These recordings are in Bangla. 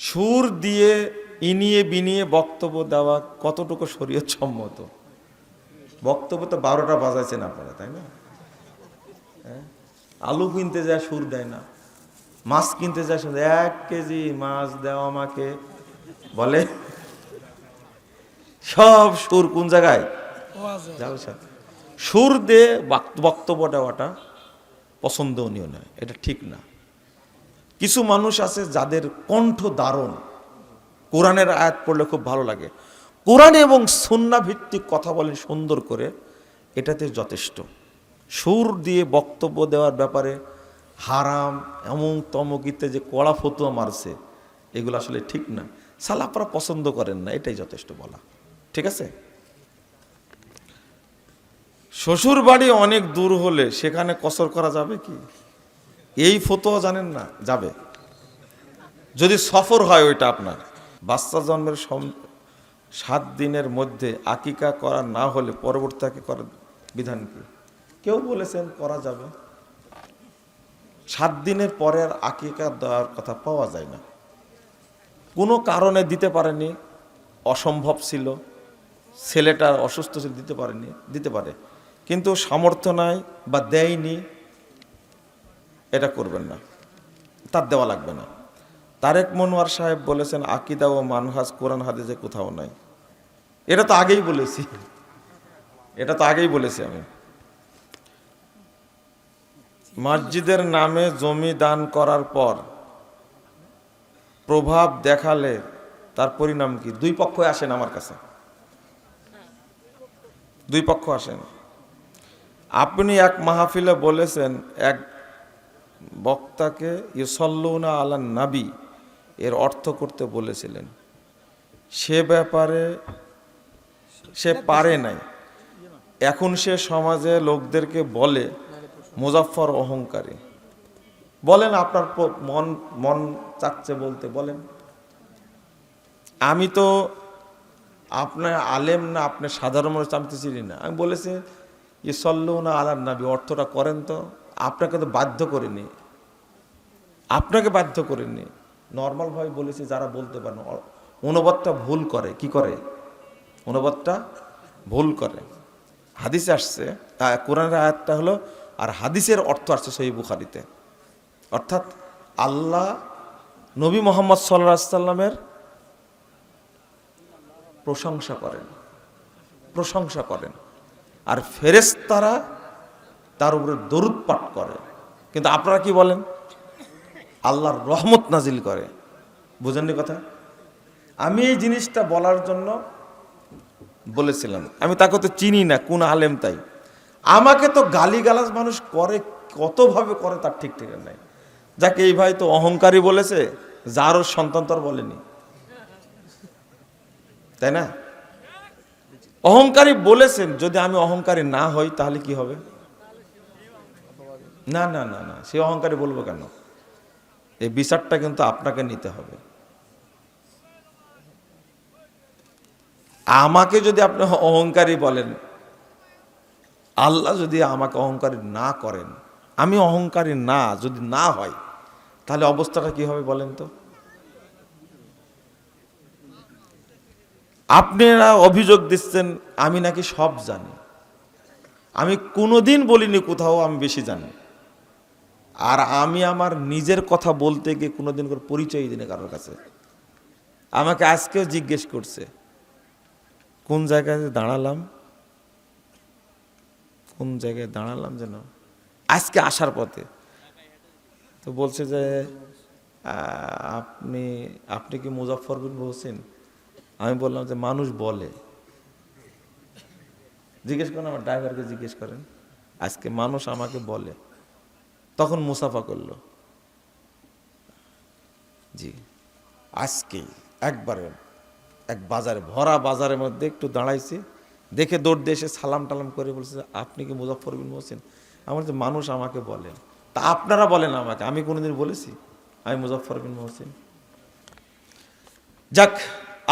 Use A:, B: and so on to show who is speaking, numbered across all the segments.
A: সুর দিয়ে ইনিয়ে বিনিয়ে বক্তব্য দেওয়া কতটুকু শরীয়ত সম্মত বক্তব্য তো বারোটা বাজাইছেন আপনারা তাই না? হ্যাঁ? আলু কিনতে যায় সুর দেয় না। মাছ কিনতে যায় দেয়, এক কেজি মাছ দেওয়া আমাকে। বলে? সব সুর কোন জায়গায়? সুর দিয়ে বক্তব্য দেওয়াটা পছন্দনীয় নয় এটা ঠিক না। কিছু মানুষ আছে যাদের কণ্ঠ দারুণ। কোরআনের আয়াত পড়লে খুব ভালো লাগে। কোরআন এবং সুন্না ভিত্তিক কথা বলেন সুন্দর করে, এটাতে যথেষ্ট। সুর দিয়ে বক্তব্য দেওয়ার ব্যাপারে হারাম, এমন তমকিতে যে কড়া ফতুয়া মারছে, এগুলো আসলে ঠিক না। সালাপরা পছন্দ করেন না, এটাই যথেষ্ট বলা। ঠিক আছে? শ্বশুর বাড়ি অনেক দূর হলে সেখানে কসর করা যাবে কি? এই ফতোয়া জানেন না, যাবে। যদি সফর হয় ওইটা আপনার। বাচ্চা জন্মের সাত দিনের মধ্যে আকিকা করা না হলে পরবর্তীকে করার বিধান কি? কেউ বলেছেন করা যাবে। সাত দিনের পরে আর আকিকা দেওয়ার কথা পাওয়া যায় না। কোনো কারণে দিতে পারেনি, অসম্ভব ছিল। ছেলেটা অসুস্থ ছিল, দিতে পারেনি, দিতে পারে। কিন্তু সামর্থ্য নাই বা দেয়নি এটা করবেন না। তার দেওয়া লাগবে না। তারেক মনোয়ার সাহেব বলেছেন, আকিদা ও মানহাজ কোরআন হাদিসে কোথাও নাই। এটা তো আগেই বলেছি। এটা তো আগেই বলেছি আমি। মসজিদের নামে জমি দান করার পর প্রভাব দেখালে তার পরিণাম কি? দুই পক্ষ আসেন আমার কাছে। দুই পক্ষ আসেন। আপনি এক মাহফিলে বলেছেন, এক বক্তাকে ইসল্লুনা আলা নাবি এর অর্থ করতে বলেছিলেন। সে ব্যাপারে সে পারে নাই। এখন সে সমাজে লোকদেরকে বলে, মুজাফফর অহংকারী। বলেন আপনার মন মন চাচ্ছে বলতে বলেন। আমি তো আপনার আলেম না আপনার সাধারণ মানুষ, আমি তো চিনি না। আমি বলেছি ইসল্লু না আলার নাবি, অর্থটা করেন তো। আপনাকে তো বাধ্য করিনি। আপনাকে বাধ্য করিনি। নর্মালভাবে বলেছি, যারা বলতে পারেন অনুবাদটা ভুল করে। কি করে? অনুবাদটা ভুল করে। হাদিসে আসছে কোরআনের আয়াতটা হলো, আর হাদিসের অর্থ আসছে সহি বুখারিতে। অর্থাৎ আল্লাহ নবী মোহাম্মদ সাল্লাহ সাল্লামের প্রশংসা করেন। প্রশংসা করেন। আর ফেরেশতারা তার উপরে দরুদ পাঠ করে। কিন্তু আপনারা কি বলেন? আল্লাহর রহমত নাজিল করে। বুঝেননি কথা? আমি এই জিনিসটা বলার জন্য বলেছিলাম। আমি তাকে তো চিনি না, কোন আলেম তাই। আমাকে তো গালিগালাজ মানুষ করে, কতভাবে করে তার ঠিক ঠিক নাই। যাকে, এই ভাই তো অহংকারী বলেছে যারও সন্তান তো আর বলেনি। তাই না? অহংকারী বলেছেন, যদি আমি অহংকারী না হই, তাহলে কি হবে? না না না না, সে অহংকারী বলব কেন? এই বিচারটা কিন্তু আপনাকে নিতে হবে। আমাকে যদি আপনি অহংকারী বলেন, আল্লাহ যদি আমাকে অহংকারী না করেন, আমি অহংকারী না, যদি না হয়, তাহলে অবস্থাটা কি হবে বলেন তো? আপনারা অভিযোগ দিচ্ছেন, আমি নাকি সব জানি। আমি কোনোদিন বলিনি, কোথাও আমি বেশি জানি। আর আমি আমার নিজের কথা বলতে গিয়ে কোনোদিন করে পরিচয় দিনে কারোর কাছে। আমাকে আজকেও জিজ্ঞেস করছে, কোন জায়গায় দাঁড়ালাম? কোন জায়গায় দাঁড়ালাম যেন? আজকে আসার পথে। তো বলছে যে আপনি আপনি কি মুজাফর বিন হোসেন আমি বললাম যে, মানুষ বলে। জিজ্ঞেস করেন আমার ড্রাইভারকে জিজ্ঞেস করেন, আজকে মানুষ আমাকে বলে। তখন মুসাফা করল। জি। আজকে একবারে এক বাজারে ভরা বাজারের মধ্যে একটু দাঁড়াইছি। দেখে দৌড় দিয়ে এসে সালাম টালাম করে বলছে আপনি কি মুজফর বিন মোহসেন? আমার যে মানুষ আমাকে বলেন তা আপনারা বলেন আমাকে আমি কোনোদিন বলেছি আমি মুজফর বিন মোহসেন। যাক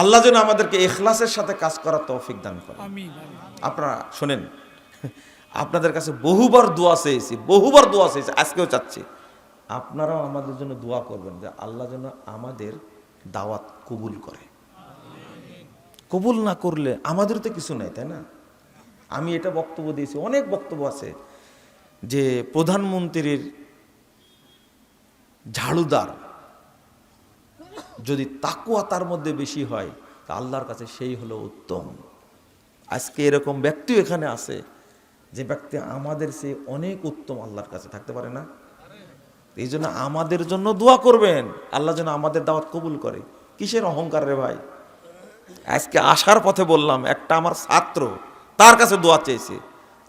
A: আল্লাহ যেন আমাদেরকে এখলাসের সাথে কাজ করার তৌফিক দান করে আপনারা শোনেন আপনাদের কাছে বহুবার দোয়া চেয়েছি, বহুবার দোয়া চেয়েছি, আজকেও চাচ্ছি। আপনারাও আমাদের জন্য দোয়া করবেন যে আল্লাহ যেন আমাদের দাওয়াত কবুল করে। কবুল না করলে আমাদের তো কিছু নাই, তাই না? আমি এটা বক্তব্য দিয়েছি, অনেক বক্তব্য আছে যে প্রধানমন্ত্রীর ঝাড়ুদার যদি তাকুয়া তার মধ্যে বেশি হয়, তা আল্লাহর কাছে সেই হলো উত্তম। আজকে এরকম ব্যক্তিও এখানে আছে যে ব্যক্তি আমাদের সে অনেক উত্তম আল্লাহর কাছে থাকতে পারে না? এই জন্য আমাদের জন্য দোয়া করবেন। আল্লাহ যেন আমাদের দাওয়াত কবুল করে। কিসের অহংকার রে ভাই? আজকে আসার পথে বললাম, একটা আমার ছাত্র তার কাছে দোয়া চেয়েছে।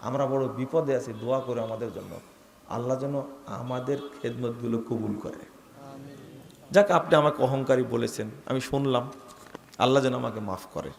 A: আমরা বড় বিপদে আছি, দোয়া করে আমাদের জন্য। আল্লাহ যেন আমাদের খেদমতগুলো কবুল করে। যাক, আপনি আমাকে অহংকারী বলেছেন, আমি শুনলাম। আল্লাহ যেন আমাকে মাফ করে।